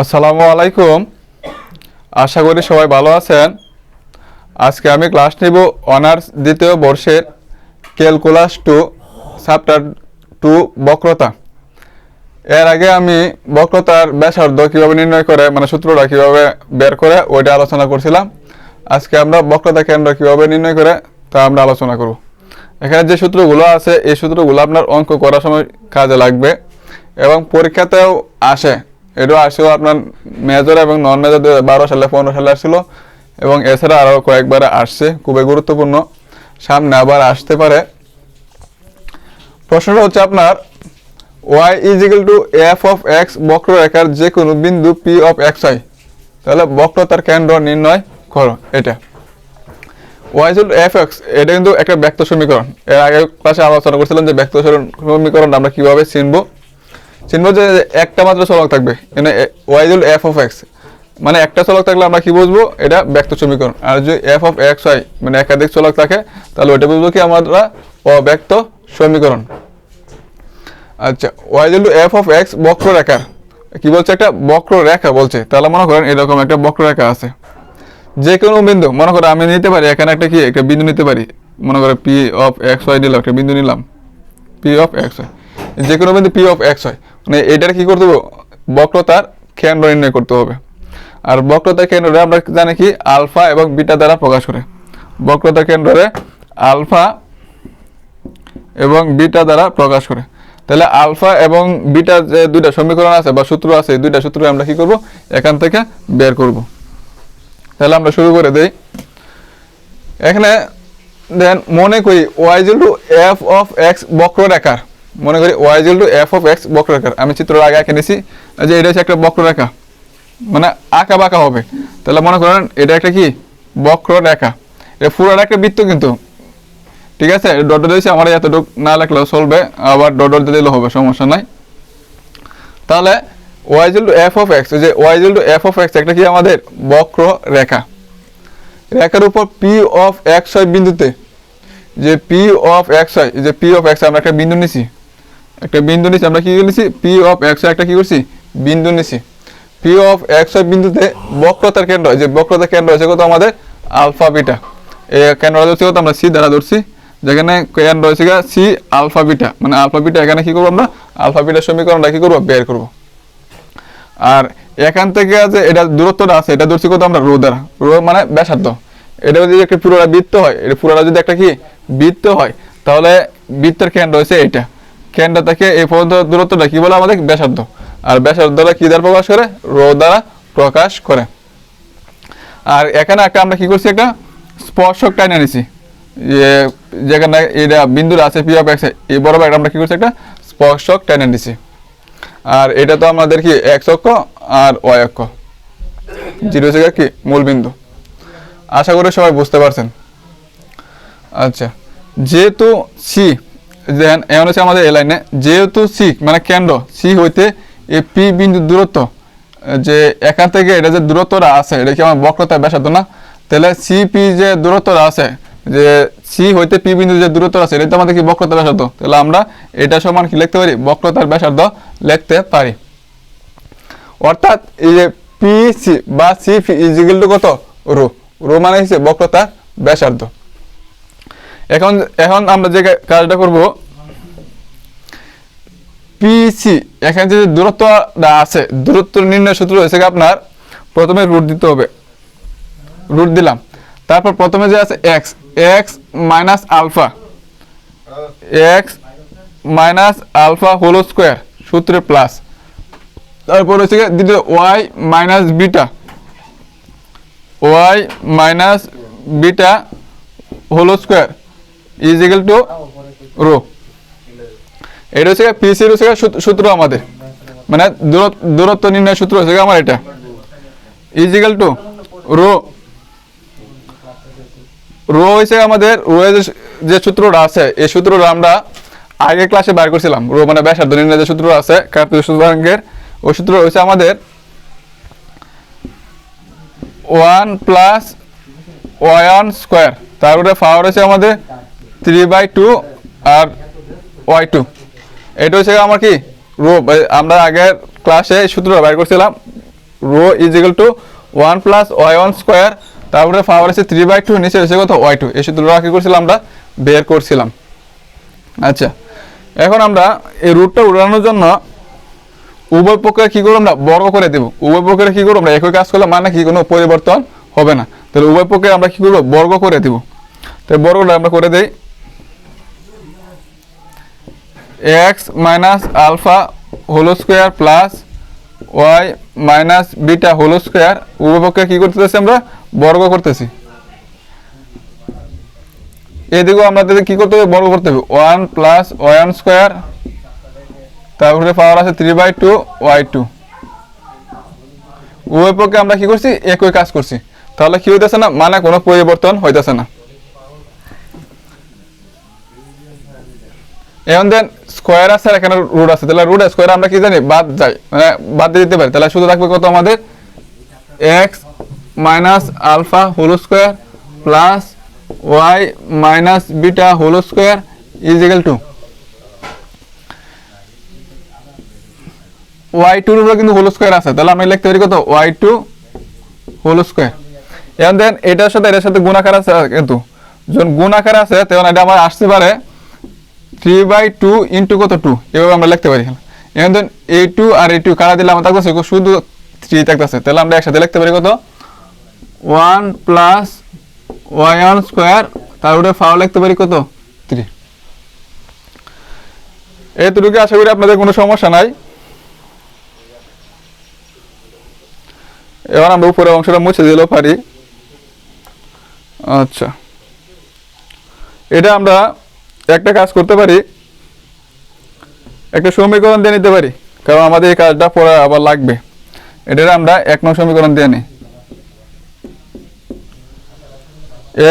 আসসালামু আলাইকুম। আশা করি সবাই ভালো আছেন। আজকে আমি ক্লাস নিব অনার্স দ্বিতীয় বর্ষের ক্যালকুলাস টু, চ্যাপ্টার টু, বক্রতা। এর আগে আমি বক্রতার ব্যাসার্ধ কীভাবে নির্ণয় করে মানে সূত্রটা কীভাবে বের করে, ওইটা আলোচনা করছিলাম। আজকে আমরা বক্রতা কেন্দ্র কীভাবে নির্ণয় করে, তা আমরা আলোচনা করব। এখানে যে সূত্রগুলো আছে, এই সূত্রগুলো আপনার অঙ্ক করার সময় কাজে লাগবে এবং পরীক্ষাতেও আসে। এটাও আসেও আপনার মেজর এবং নন মেজর দু বারো সালে, পনেরো সালে আসছিল। এবং এছাড়া আরও কয়েকবার আসছে, খুবই গুরুত্বপূর্ণ। সামনে আবার আসতে পারে। প্রশ্নটা হচ্ছে আপনার Y is equal to F of X বক্ররেখার যে কোনো বিন্দু পি অফ এক্স হয় তাহলে বক্রতার কেন্দ্র নির্ণয় করো এটা। ওয়াই ইজ এফ এক্স এটা কিন্তু একটা ব্যক্ত সমীকরণ। এর আগে ক্লাসে আলোচনা করছিলাম যে ব্যক্ত সমীকরণ আমরা কীভাবে চিনবো। চিনবো যে একটা মাত্র চলক থাকবে মানে Y is F of X মানে একটা চলক থাকলে আমরা কি বুঝব? এটা ব্যক্ত সমীকরণ। আর যদি এফ অফ এক্স হয় মানে একাধিক চলক থাকে, তাহলে ওটা বুঝব কি আমরা অব্যক্ত সমীকরণ। আচ্ছা Y is F of X বক্ররেখার কি বলছে একটা? বক্ররেখা বলছে। তাহলে মনে করেন এরকম একটা বক্ররেখা আছে। যে কোনো বিন্দু, মনে করো আমি নিতে পারি, এখানে একটা কি? একটা বিন্দু নিতে পারি। মনে করো পি অফ এক্স ওয়াই নিলাম, একটা বিন্দু নিলাম পি অফ এক্স ওয়াই যে কোনো বিন্দু পি অফ এক্স হয় মানে এটার কি করতে হবে? বক্রতার কেন্দ্র নির্ণয় করতে হবে। আর বক্রতার কেন্দ্রে আমরা জানি কি? আলফা এবং বিটা দ্বারা প্রকাশ করে। বক্রতার কেন্দ্রে আলফা এবং বিটা দ্বারা প্রকাশ করে। তাহলে আলফা এবং বিটা যে দুইটা সমীকরণ আছে বা সূত্র আছে দুইটা সূত্র আমরা কি করব? এখান থেকে বের করব। তাহলে আমরা শুরু করে দেই। এখানে দেন মনে করি Y is to F of X বক্ররেখার। মনে করি Y is to F of X বক্ররেখার আমি চিত্র আগে এঁকে নিছি যে এটা হচ্ছে একটা বক্ররেখা। মানে আঁকা বাঁকা হবে। তাহলে মনে করেন এটা একটা কি? বক্ররেখা। এটা পুরোটা একটা বৃত্ত কিন্তু। ঠিক আছে? ডট দিয়েছি, আমার এতটুকু না লেখলেও চলবে। আবার ডট ডট দিলেও হবে, সমস্যা নাই। তাহলে Y to F of X যে Y to F of X একটা কি আমাদের? বক্র রেখা রেখার উপর পি অফ এক্স হয় বিন্দুতে। যে পি অফ এক্স হয় যে পি অফ এক্স আমরা একটা বিন্দু নিছি। একটা বিন্দু নিছি আমরা কি নিছি? পি অফ এক্স একটা কি করছি? বিন্দু নিছি। পি অফ এক্স বিন্দুতে বক্রতার কেন্দ্র যে বক্রতার কেন্দ্র আছে কত আমাদের? আলফা বিটা এই কেন্দ্রটা ধরছি কত আমরা? সি দ্বারা ধরছি। যেখানে কেন্দ্র হয়েছে সি আলফা বিটা মানে আলফা বিটা এখানে কি করব আমরা? আলফা বিটার সমীকরণটা কি করব? বের করব। আর এখান থেকে যে এটা দূরত্বটা আছে, এটা ধরছি কত আমরা? রো দ্বারা। রো মানে ব্যাসার্ধ। এটা যদি একটা পুরোটা বৃত্ত হয়, এটা পুরোটা যদি একটা কি? বৃত্ত হয়, তাহলে বৃত্তের কেন্দ্র হয়েছে এইটা। কেন্দ্র থেকে এই পর্যন্ত দূরত্বটা কি বলে আমাদের? ব্যাসার্ধ। আর ব্যাসার্ধটা কি দ্বারা প্রকাশ করে? রো দ্বারা প্রকাশ করে। আর এখানে একটা আমরা কি করছি একটা? স্পর্শক টাইনে নিছি যেখানে এটা বিন্দুর আছে পি অফ এক্স এই বরাবর আমরা কি করছি একটা? স্পর্শক টাইনে নিছি আর এটা তো আমাদের কি এক্স অক্ষ আর ওয়াই অক্ষ। জিরো থেকে কি? মূল বিন্দু। আশা করি সবাই বুঝতে পারছেন। আচ্ছা যেহেতু সি দেখেন এমন হচ্ছে আমাদের এ লাইনে, যেহেতু সি মানে কেন্দ্র সি হইতে এই পি বিন্দু দূরত্ব, যে এখান থেকে এটা যে দূরত্বটা আছে, এটা কি আমার বক্রতা ব্যাসার্ধ না? তাহলে সি পি যে দূরত্বটা আছে, যে সি হইতে পি বিন্দু যে দূরত্ব আছে, এটা তো আমাদের কি বক্রতা ব্যাসার্ধ? তাহলে আমরা এটা সমান কি লিখতে পারি? বক্রতার ব্যাসার্ধ লিখতে পারি। অর্থাৎ এই যে পি সি বা সি ইজ ইকুয়াল টু কত? রো। রো মানে হচ্ছে বক্রতার ব্যাসার্ধ। এখন এখন আমরা যে কাজটা করব পিসি এখানে যে দূরত্বটা আছে, দূরত্ব নির্ণয় সূত্র হয়েছে আপনার? প্রথমে রুট দিতে হবে। রুট দিলাম। তারপর প্রথমে যে আছে X X minus alpha X minus alpha whole square সূত্রে প্লাস তারপর হচ্ছে দ্বিতীয় Y minus beta Y minus beta whole square is to rho এটা হচ্ছে পিসির হচ্ছে সূত্র আমাদের। মানে দূরত্ব নির্ণয় সূত্র হচ্ছে আমার এটা। ইজ টু রো রো হয়েছে আমাদের রো যে- সূত্রটা আছে, এই সূত্রটা আমরা আগে ক্লাসে বার করছিলাম। রো মানে ব্যাসার্ধ নির্ণয় যে সূত্র আছে, কার্তিক সূত্রাঙ্কের ওই সূত্র হয়েছে আমাদের ওয়ান প্লাস ওয়ান স্কোয়ার তারপরে পাওয়ার হচ্ছে আমাদের থ্রি বাই টু আর ওয়াই টু। এটা হচ্ছে আমার কি? রো আমরা আগের ক্লাসে সূত্র বের করছিলাম। Rho is equal to one plus Y one square তারপরে পাওয়ার আছে থ্রি বাই টু, নিচে এসে কত? ওয়াই টু এই সূত্রটা কি করছিলাম আমরা? বের করছিলাম। আচ্ছা এখন আমরা এই রুটটা উড়ানোর জন্য উভয় পক্ষে কি করব আমরা? বর্গ করে দেব। উভয় পক্ষে কি করব আমরা? একই কাজ করলে মানে কি? কোনো পরিবর্তন হবে না। তাহলে উভয় পক্ষে আমরা কি করব? বর্গ করে দেব। তো বর্গটা আমরা করে দেই। X minus alpha whole square plus Y minus beta whole square উভয় পক্ষে কি করতেছি আমরা? বর্গ করতেছি। এদিকেও আমাদের কি করতে হবে? বর্গ করতে হবে। ওয়ান প্লাস ওয়ান স্কোয়ার তারপরে পাওয়ার আছে three by two Y two উভয় পক্ষে আমরা কি করছি? একই কাজ করছি। তাহলে কি হইতেছে না? মানে কোনো পরিবর্তন হইতেছে না। এখন দেন স্কোয়ার আছে আর এখানে রুট আছে। তাহলে রুট স্কোয়ার আমরা কি জানি? বাদ যাই। মানে বাদ দিয়ে দিতে পারি। তাহলে শুধু থাকবে কত আমাদের? X minus alpha whole square plus Y minus beta whole square is to Y টুর উপরে কিন্তু হোল স্কোয়ার আছে। তাহলে আমরা লিখতে পারি কত? ওয়াই টু হোল স্কোয়ার এখন দেন এটার সাথে এটার সাথে গুণাকার আছে কিন্তু। যখন গুণাকার আছে, তখন এটা আমার আসতে পারে থ্রি বাই টু ইন্টু কত টু এভাবে আমরা লিখতে পারি এখন। দেন এ টু আর এ টু কারা দিলে আমার থাকতেছে? শুধু থ্রি থাকতেছে। তাহলে আমরা একসাথে লিখতে পারি কত? One plus Y one square তার উপরে ফাও লিখতে পারি কত? থ্রি এতটুকু আশা করি আপনাদের কোনো সমস্যা নাই। এবার আমরা উপরের অংশটা মুছে দিলেও পারি। আচ্ছা। এটা আমরা একটা কাজ করতে পারি, একটা সমীকরণ দিয়ে নিতে পারি, কারণ আমাদের এই কাজটা পরে আবার লাগবে। এটার আমরা এক নং সমীকরণ দিয়ে নিই।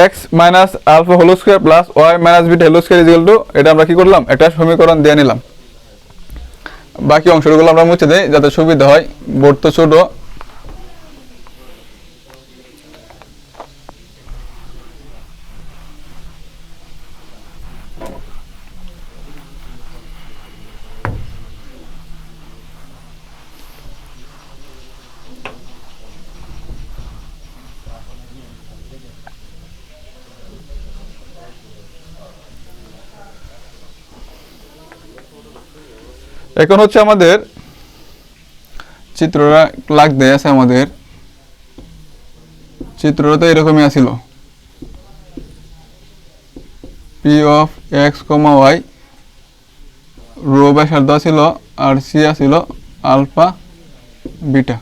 X minus alpha whole square plus Y minus beta whole square is equal to এটা আমরা কি করলাম? একটা সমীকরণ দিয়ে নিলাম। বাকি অংশগুলো আমরা মুছে দিই যাতে সুবিধা হয়। বোর্ড তো ছোট। এখন হচ্ছে আমাদের চিত্রটা লাগ দেয়া আছে আমাদের। চিত্রটা তো এরকমই আছিল। P of X comma Y rho ব্যাসার্ধ ছিল আর সি আছিল alpha beta.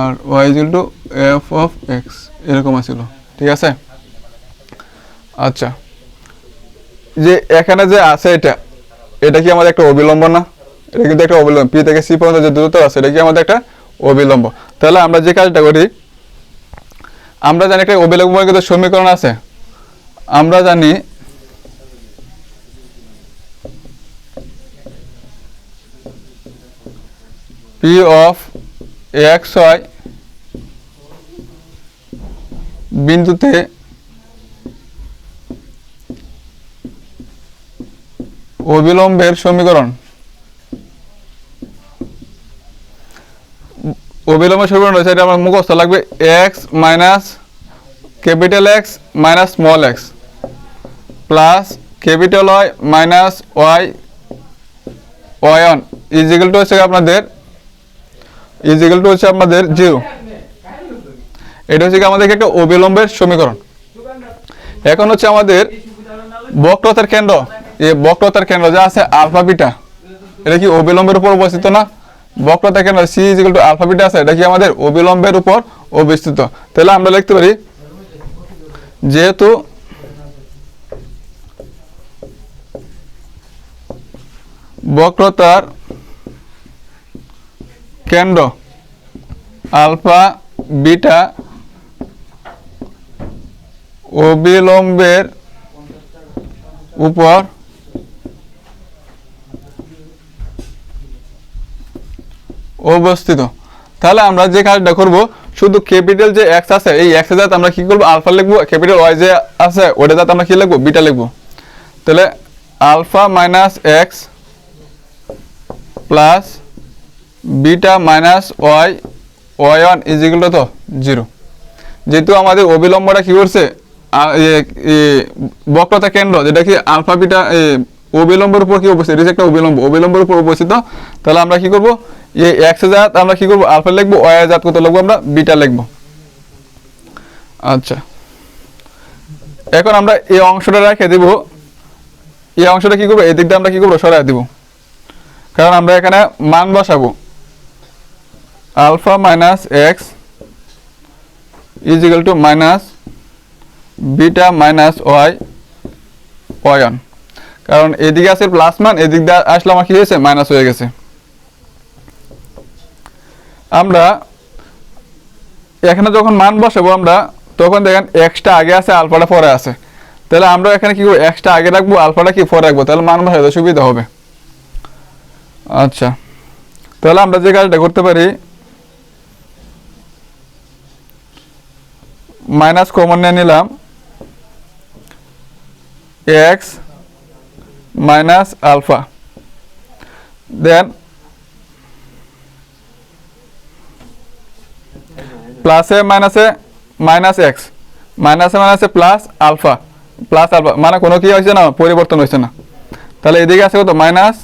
R Y is to F of X এরকম আছিল। ঠিক আছে? আচ্ছা। যে এখানে যে আছে এটা এটা কি আমাদের একটা অবিলম্ব না? এটা কিন্তু একটা অবিলম্ব। পি থেকে সি পর্যন্ত যে দূরত্ব আছে, এটা কি আমাদের একটা অবিলম্ব? তাহলে আমরা যে কাজটা করি, আমরা জানি একটা অবিলম্ব কিন্তু সমীকরণ আছে। আমরা জানি পি অফ এক্স হয় বিন্দুতে অবিলম্বের সমীকরণ? অবিলম্বের সমীকরণ রয়েছে, এটা আমার মুখস্থ, লাগবে X minus capital X minus small X plus capital Y minus Y one is equal to হচ্ছে আপনাদের ইজিক্যাল টু হচ্ছে আপনাদের জিরো এটা হচ্ছে আমাদের একটা অবিলম্বের সমীকরণ। এখন হচ্ছে আমাদের বক্রতার কেন্দ্র। এই বক্রতার কেন্দ্র যা আছে, আলফা বিটা। এটা কি অবিলম্বের উপর অবস্থিত না? বক্রতার কেন্দ্র, C is to alpha beta আছে, এটা কি আমাদের অবিলম্বের উপর অবস্থিত। তাহলে আমরা লিখতে পারি, যেহেতু বক্রতার কেন্দ্র আলফা বিটা অবিলম্বের উপর অবস্থিত। তাহলে আমরা যে কাজটা করব, শুধু ক্যাপিটাল যে এক্স আছে, এই এক্স জাত আমরা কি করব? আলফা লিখব ক্যাপিটাল ওয়াই যে আছে, ওটা জাত আমরা কি লিখব? বিটা লিখব। তাহলে alpha minus X plus beta minus Y Y one is equal তো? জিরো যেহেতু আমাদের অবিলম্বটা কী করছে? বক্রতা কেন্দ্র, যেটা কি আলফা বিটা অবিলম্বের উপর কি অবস্থিত এটা একটা অবিলম্ব, অবিলম্বের উপর অবস্থিত তাহলে আমরা কি করব? এই এক্স জাত আমরা কি করব? আলফা লিখব ওয়াই জাত কত লিখব আমরা? বিটা লিখব। আচ্ছা। এখন আমরা এই অংশটা রেখে দিব। এই অংশটা কি করব? এই দিকটা আমরা কি করব? সরাই দিব। কারণ আমরা এখানে মান বসাবো। Alpha minus X is equal to minus beta minus Y one কারণ এদিকে আছে প্লাস মান, এদিক দিয়ে আসলে আমার কি হয়েছে? মাইনাস হয়ে গেছে। আমরা এখানে যখন মান বসাবো আমরা, তখন দেখেন এক্সটা আগে আছে আলফাটা পরে আছে। তাহলে আমরা এখানে কি করব? এক্সটা আগে রাখব আলফাটা কি পরে রাখব? তাহলে মান বসাতে সুবিধা হবে। আচ্ছা। তাহলে আমরা যে কাজটা করতে পারি মাইনাস কমন নিয়ে নিলাম। এক্স মাইনাস আলফা দেন প্লাসে মাইনাসে মাইনাস এক্স মাইনাসে মাইনাসে প্লাস আলফা প্লাস আলফা মানে কোনো কি হয়েছে না? পরিবর্তন হয়েছে না। তাহলে এদিকে আছে কত? Minus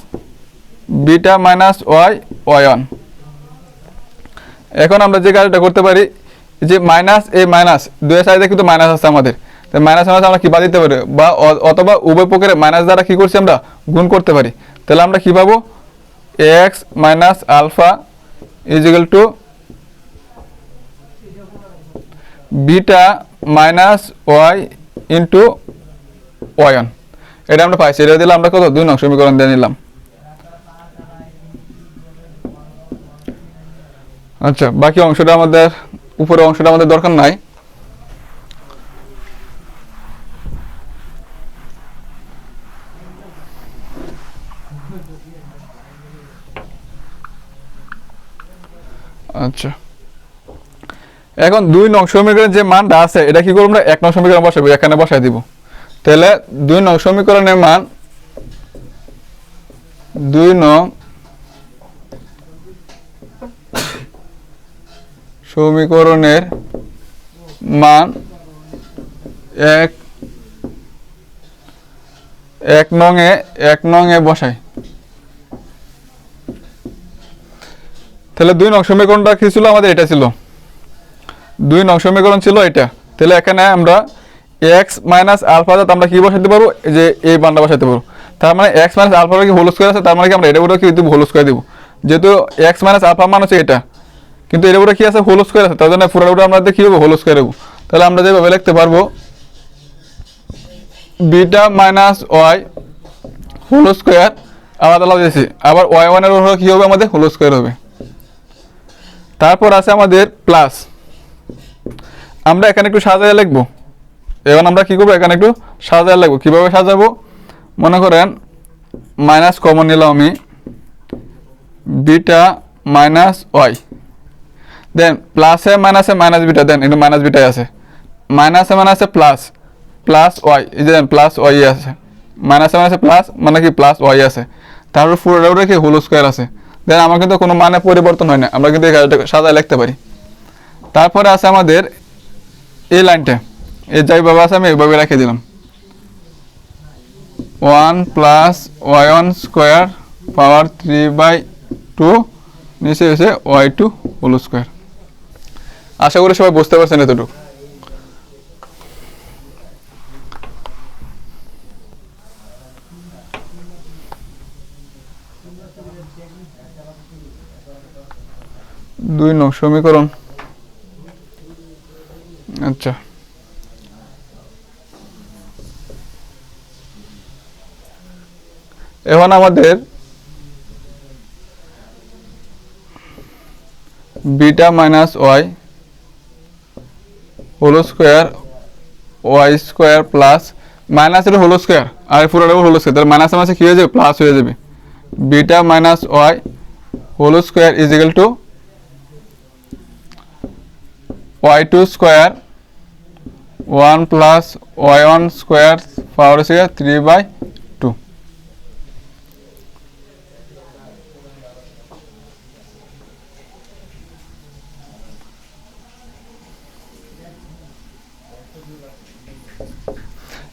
beta minus Y one এখন আমরা যে কাজটা করতে পারি, যে মাইনাস এ মাইনাস দুই সাইডে কিন্তু মাইনাস আছে আমাদের। মাইনাস মাইনাস আমরা কি বাদ দিতে পারি? বা অথবা উভয় পক্ষের মাইনাস দ্বারা কি করছি আমরা? গুণ করতে পারি। তাহলে আমরা কি পাবো? X minus alpha is equal to beta minus Y into one এটা আমরা পাইছি। এটা দিলে আমরা কত? দুই নং সমীকরণ দিয়ে নিলাম। আচ্ছা বাকি অংশটা আমাদের, উপরের অংশটা আমাদের দরকার নাই। আচ্ছা। এখন দুই নং সমীকরণের যে মানটা আছে, এটা কি করব আমরা? এক নং সমীকরণ বসাবো, এখানে বসাই দিব। তাহলে দুই নং সমীকরণের মান দুই নং সমীকরণের মান এক এক নং এ, এক নং এ বসাই। তাহলে দুই নং সমীকরণটা কি ছিল আমাদের? এটা ছিল। দুই নং সমীকরণ ছিল এটা। তাহলে এখানে আমরা এক্স মাইনাস আলফা আমরা কি বসাতে পারব? যে এই বানটা বসাতে পারব। তার মানে এক্স মাইনাস আলফা কি হোল স্কোয়ার আছে? তার মানে কি আমরা এটা কি দিব? হোল স্কোয়ার দিব। যেহেতু এক্স মাইনাস আলফা মান হচ্ছে এটা। কিন্তু এর উপরে কি আছে? হোল স্কোয়ার আছে। তার জন্য পুরোটা আমরা কি হবে হোল স্কোয়ার হব তাহলে আমরা যেভাবে লিখতে পারব beta minus Y whole square আলাদা আলাদা দিয়েছি। আবার ওয়াই ওয়ানের উপরে কি হবে আমাদের? হোল স্কোয়ার হবে। তারপর আছে আমাদের প্লাস আমরা এখানে একটু সাজায় লিখব। এখন আমরা কি করব? এখানে একটু সাজায় লিখব। কীভাবে সাজাবো? মনে করেন মাইনাস কমন নিলাম আমি বিটা মাইনাস ওয়াই দেন প্লাসে মাইনাসে মাইনাস বিটা দেন একটু মাইনাস বিটাই আছে। মাইনাসে মাইনাসে প্লাস প্লাস ওয়াই এই যে দেন প্লাস ওয়াই আছে মাইনাসে মাইনাসে প্লাস মানে কি প্লাস ওয়াই আছে। তারপর উপরে কি হোল স্কোয়ার আছে। দেন আমার কিন্তু কোনো মানে পরিবর্তন হয় না। আমরা কিন্তু এখানে সাজায় লিখতে পারি। তারপরে আছে আমাদের এই লাইনটা। এই যাইভাবে আছে আমি এইভাবে রেখে দিলাম। One plus Y one square power three by two, নিচে এসে ওয়াই টু হোল স্কোয়ার। আশা করি সবাই বুঝতে পারছেন এতটুকু। দুই নং সমীকরণ। আচ্ছা। এখন আমাদের beta minus Y whole square Y square plus মাইনাসের হোল স্কোয়ার, আর পুরোটা হোল স্কোয়ার, তাহলে মাইনাস মাসে কী হয়ে যাবে? প্লাস হয়ে যাবে। Beta minus Y whole square is to Y two square one plus Y one square power square three by two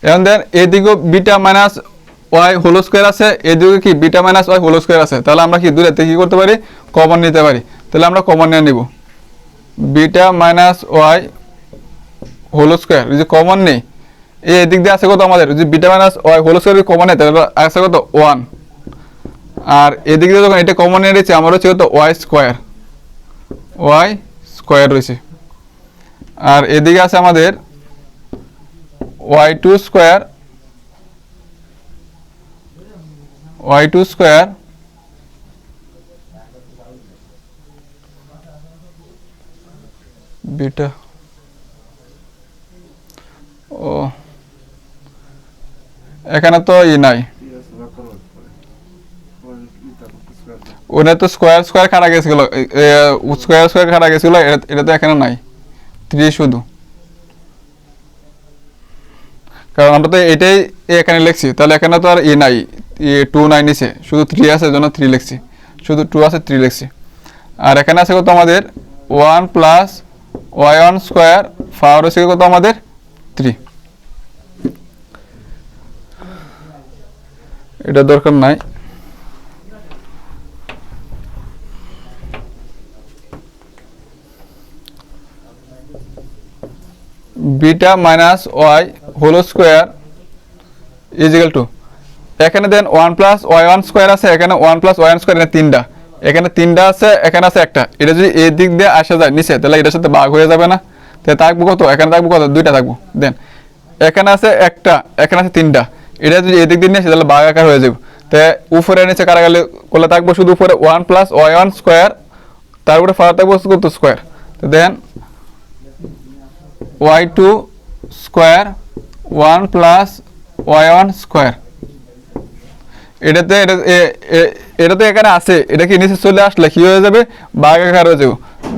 এবং দেন এদিকেও beta minus Y whole square আছে, এদিকে কি? Beta minus Y whole square আছে। তাহলে আমরা কি দূরে কি করতে পারি? কমন নিতে পারি। তাহলে আমরা কমন নিয়ে নিব। Beta minus Y whole square যদি কমন নেই। এই এদিক দিয়ে আছে কত আমাদের? যদি beta minus Y whole square যদি কমন নেই তাহলে আছে কত? ওয়ান আর এদিক দিয়ে যখন এটা কমন নিয়েছি আমার হচ্ছে কত? Y square. ওয়াই স্কোয়ার রয়েছে। আর এদিকে আছে আমাদের Y two square. Y two square beta. ও। এখানে তো ই নাই। ওটা তো স্কোয়ার স্কোয়ার কাটা গেছিল। স্কোয়ার স্কোয়ার কাটা গেছিল এটা- তো এখানে নাই। থ্রি শুধু। কারণ আমরা তো এটাই এখানে লিখছি। তাহলে এখানে তো আর ই নাই। টু নাই নিছে শুধু থ্রি আছে জন্য থ্রি লিখছি। শুধু টু আছে থ্রি লিখছি। আর এখানে আছে কত আমাদের? One plus Y one square power হচ্ছে কত আমাদের? থ্রি। এটা দরকার নাই। Beta minus Y whole square is equal to. এখানে then one plus Y one square আছে, এখানে one plus Y one square তিনটা। এখানে তিনটা আছে, এখানে আছে একটা। এটা যদি এই দিক দিয়ে আসা যায় নিচে, তাহলে এটার সাথে ভাগ হয়ে যাবে না। তাহলে থাকব কত? এখানে থাকব কত? দুইটা থাকব। দেন, এখানে আছে একটা, এখানে আছে তিনটা। এটা যদি এদিক দিয়ে নিয়ে আসে তাহলে ভাগ আকার হয়ে যাবে। তো উপরে নিচে কারা গেলে করলে থাকব শুধু উপরে one plus Y one square তারপরে ফার থাকব কত? স্কোয়ার তো then Y two square one plus Y one square এটাতে, এটা, এ- এ- এটা তো এখানে আছে। এটা কি নিচে চলে আসলে কি হয়ে যাবে? বাঘ আকার হয়ে যাবে।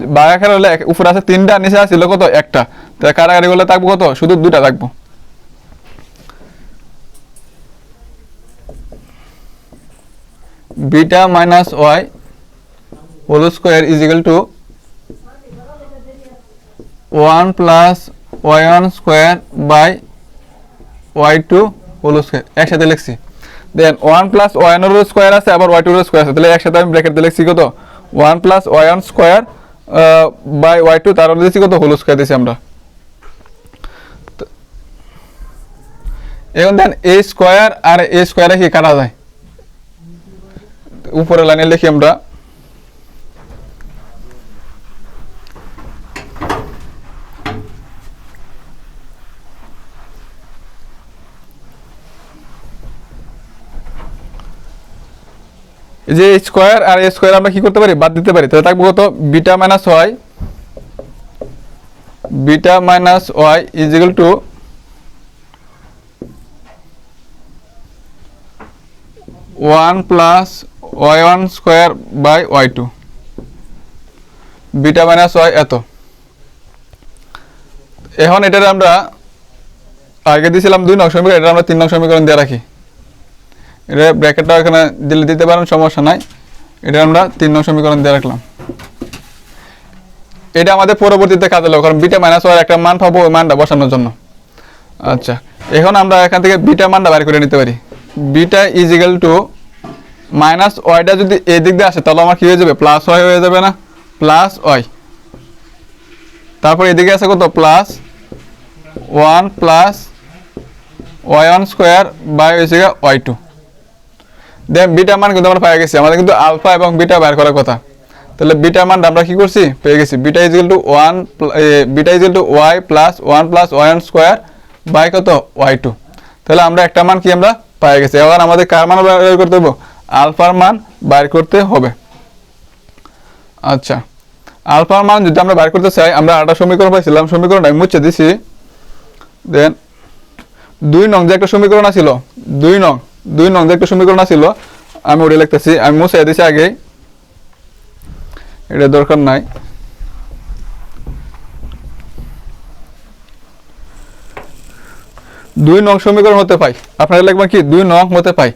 বাঘ হলে উপরে আছে তিনটা, নিচে আসছিল কত? একটা। তো কারাগারি করলে থাকব কত? শুধু দুটা থাকব। Beta minus Y whole square is equal to one plus Y one square by Y two whole square. একসাথে লিখছি। দেন ওয়ান প্লাস ওয়ানের স্কোয়ার আছে, আবার ওয়াই টুর স্কোয়ার আছে। তাহলে একসাথে আমি ব্র্যাকেট দিলে লিখছি কত? One plus one square by Y two তার দিয়েছি কত? হোল স্কোয়ার দিয়েছি আমরা। এখন দেন এ স্কোয়ার আর এ স্কোয়ারে কি কাটা যায়? উপরে লাইনে লিখি আমরা। যে স্কোয়ার আর এ স্কোয়ার আমরা কি করতে পারি? বাদ দিতে পারি। তাহলে থাকব কত? Beta minus Y. Beta minus Y is equal to one plus Y one square by Y two. Beta minus Y এত। এখন এটার আমরা আগে দিয়েছিলাম দুই নং সমীকরণ, এটা আমরা তিন নং সমীকরণ দিয়ে রাখি। এটা ব্র্যাকেটটা এখানে দিলে দিতে পারেন, সমস্যা নাই। এটা আমরা তিন নং সমীকরণ দিয়ে রাখলাম। এটা আমাদের পরবর্তীতে কাজে লাগবে, কারণ বিটা মাইনাস ওয়ার একটা মান পাবো ওই মানটা বসানোর জন্য। আচ্ছা এখন আমরা এখান থেকে বিটা মানটা বের করে নিতে পারি। Beta is equal to minus ওয়াইটা যদি এই দিক দিয়ে আসে, তাহলে আমার কি হয়ে যাবে? প্লাস ওয়াই হয়ে যাবে না? Plus Y. তারপর এদিকে আছে কত? Plus one plus Y one square by হয়েছে ওয়াই টু। দেন বিটা মান কিন্তু আমরা পেয়ে গেছি। আমাদের কিন্তু আলফা এবং বিটা বের করার কথা। তাহলে বিটা মান আমরা কি করছি? পেয়ে গেছি। Beta is to one beta is to Y plus one plus one square by কত? ওয়াই টু তাহলে আমরা একটা মান কি আমরা পেয়ে গেছি? এবার আমাদের কার মান বের করতে হবে আলফার মান বাইর করতে হবে। আচ্ছা। আলফার মান যদি আমরা বাইর করতে চাই, আমরা আটা সমীকরণ পাইছিলাম। সমীকরণটা আমি মুছে দিছি। দেন, দুই নং যে একটা সমীকরণ আছিল, দুই নং দুই নং একটা সমীকরণ আছিল, আমি ওটা লিখতেছি। আমি মুছে দিছি আগে। এটা দরকার নাই। দুই নং সমীকরণ হতে পাই। আপনারা লিখবেন কি? দুই নং হতে পাই।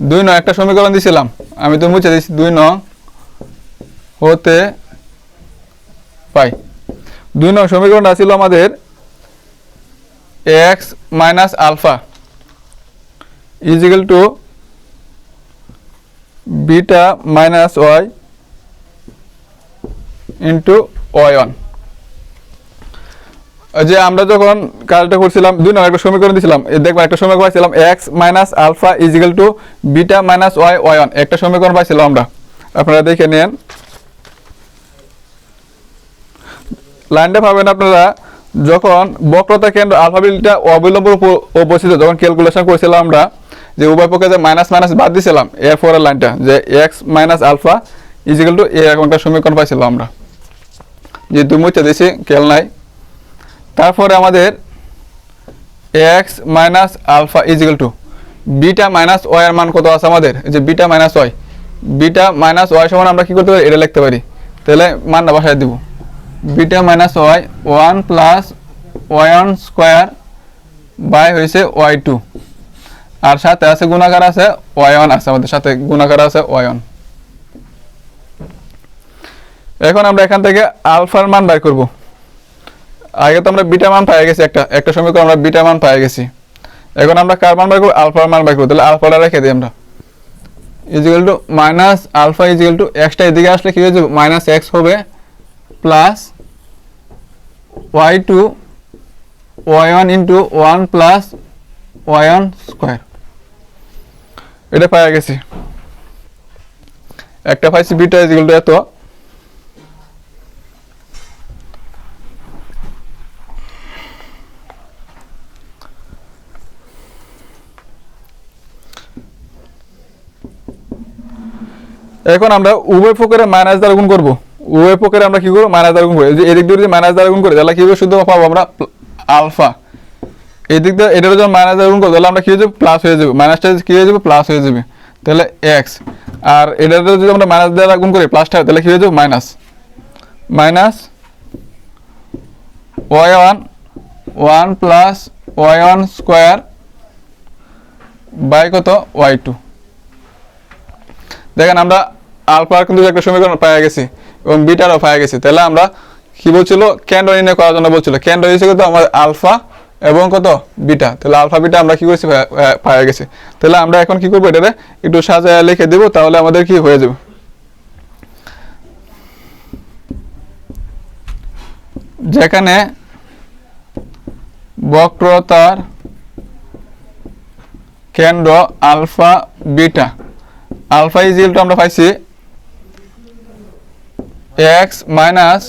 দুই নং একটা সমীকরণ দিছিলাম। আমি তো মুছে দিছি। দুই নং হতে পাই। দুই নং সমীকরণটা ছিল আমাদের X minus alpha. Is equal to beta minus Y into Y one যে আমরা যখন কাজটা করছিলাম, দুই নম্বর একটা সমীকরণ দিয়েছিলাম এই দেখবেন একটা সমীকরণ পাইছিলাম X minus alpha is equal to beta minus Y one একটা সমীকরণ পাইছিলাম আমরা। আপনারা দেখে নেন। লাইনটা পাবেন আপনারা, যখন বক্রতা কেন্দ্র আলফা বিলটা অবিলম্বের উপর যখন ক্যালকুলেশন করেছিলাম আমরা যে উভয় পক্ষে যে মাইনাস মাইনাস বাদ দিয়েছিলাম এর পরের লাইনটা যে X minus alpha is equal to এরকম একটা সমীকরণ পাইছিলাম আমরা। যেহেতু মুছে দিয়েছি খেয়াল নাই। তারপরে আমাদের X minus alpha is equal to beta minus Y এর মান কত আছে আমাদের? যে beta minus Y beta minus Y সমান আমরা কি করতে পারি? এটা লিখতে পারি। তাহলে মানটা বসায় দিব। Beta minus Y one plus Y one square by হয়েছে ওয়াই টু আর সাথে আছে গুণাকার আছে ওয়াই ওয়ান আছে, আমাদের সাথে গুণাকার আছে ওয়াই ওয়ান এখন আমরা এখান থেকে আলফার মান বের করব। আগে তো আমরা বিটা মান পাই গেছি একটা একটা সমীকরণ আমরা বিটা মান পাই গেছি। এখন আমরা কার মান বের করব? আলফার মান বের করব। তাহলে আলফাটা রেখে দিই আমরা। Is equal to minus alpha is equal to extra এদিকে আসলে কি হয়ে যাবে? মাইনাস এক্স হবে plus Y two Y one into one plus Y one square এটা পাওয়া গেছি। একটা পাইছি বিটা ইজিক্যাল টু এত। এখন আমরা উভয় পক্ষের মাইনাস দ্বারা গুণ করব। উভয় পক্ষের আমরা কি করব? মাইনাস দ্বারা গুণ করব। যে এদিক দিয়ে মাইনাস দ্বারা গুণ করি, তাহলে কি হবে? শুধু পাবো আমরা আলফা। এই দিক দিয়ে এটার যখন মাইনাস গুণ করব, তাহলে আমরা কি হয়ে যাবে? প্লাস হয়ে যাবে। মাইনাসটা কি হয়ে যাবে? প্লাস হয়ে যাবে। তাহলে এক্স আর এটার যদি আমরা মাইনাস দ্বারা গুণ করি প্লাসটা তাহলে কি হয়ে যাবে? Minus minus Y one one plus Y one square by কত? ওয়াই টু দেখেন আমরা আলফার কিন্তু একটা সমীকরণ পাওয়া গেছি এবং বিটারও পাওয়া গেছি। তাহলে আমরা কি বলছিল? কেন্দ্র নির্ণয় করার জন্য বলছিল। কেন্দ্র হিসেবে কিন্তু আমাদের আলফা এবং কত? বিটা। তাহলে আলফা বিটা আমরা কি করেছি? পাওয়া গেছে। তাহলে আমরা এখন কি করব এটাতে? একটু সাজায় লিখে দেবো, তাহলে আমাদের কি হয়ে যাবে? যেখানে বক্রতার কেন্দ্র alpha beta. Alpha is equal to আমরা পাইছি X minus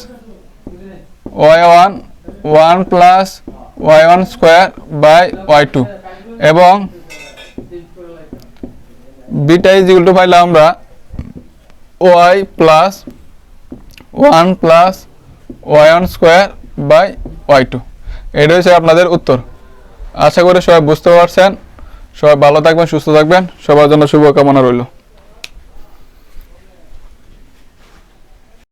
Y one one plus Y one square by Y two এবং বিটা ইজিল টু পাইলাম আমরা Y plus one plus Y one square by Y two এটা হচ্ছে আপনাদের উত্তর। আশা করি সবাই বুঝতে পারছেন। সবাই ভালো থাকবেন, সুস্থ থাকবেন। সবার জন্য শুভকামনা রইল।